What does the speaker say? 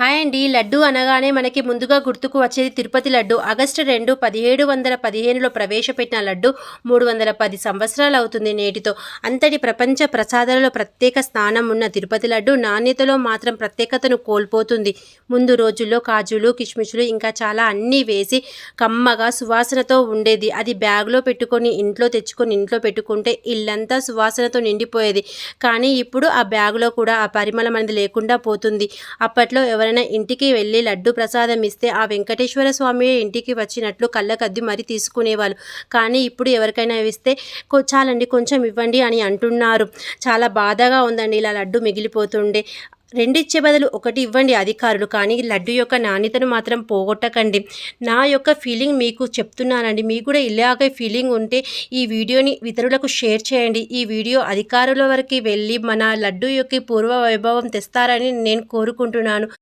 Hi అండి. లడ్డు అనగానే మనకి ముందుగా గుర్తుకు వచ్చేది తిరుపతి లడ్డు. ఆగస్టు రెండు పదిహేడు వందల పదిహేనులో ప్రవేశపెట్టిన లడ్డు మూడు వందల పది సంవత్సరాలు అవుతుంది నేటితో. అంతటి ప్రపంచ ప్రసాదాలలో ప్రత్యేక స్థానం ఉన్న తిరుపతి లడ్డు నాణ్యతలో మాత్రం ప్రత్యేకతను కోల్పోతుంది. ముందు రోజుల్లో కాజులు కిష్మిషులు ఇంకా చాలా అన్నీ వేసి కమ్మగా సువాసనతో ఉండేది. అది బ్యాగ్లో పెట్టుకొని ఇంట్లో తెచ్చుకొని ఇంట్లో పెట్టుకుంటే ఇల్లంతా సువాసనతో నిండిపోయేది. కానీ ఇప్పుడు ఆ బ్యాగ్లో కూడా ఆ పరిమళం అనేది లేకుండా పోతుంది. అప్పట్లో ఎవరైనా ఇంటికి వెళ్ళి లడ్డు ప్రసాదం ఇస్తే ఆ వెంకటేశ్వర స్వామి ఇంటికి వచ్చినట్లు కళ్ళకద్ది మరీ తీసుకునేవాళ్ళు. కానీ ఇప్పుడు ఎవరికైనా ఇస్తే చాలండి కొంచెం ఇవ్వండి అని అంటున్నారు. చాలా బాధగా ఉందండి ఇలా లడ్డు మిగిలిపోతుండే రెండిచ్చే బదులు ఒకటి ఇవ్వండి అధికారులు. కానీ లడ్డు యొక్క నాణ్యతను మాత్రం పోగొట్టకండి. నా యొక్క ఫీలింగ్ మీకు చెప్తున్నానండి. మీకు కూడా ఇలాగే ఫీలింగ్ ఉంటే ఈ వీడియోని ఇతరులకు షేర్ చేయండి. ఈ వీడియో అధికారుల వరకు వెళ్ళి మన లడ్డు యొక్క పూర్వ వైభవం తెస్తారని నేను కోరుకుంటున్నాను.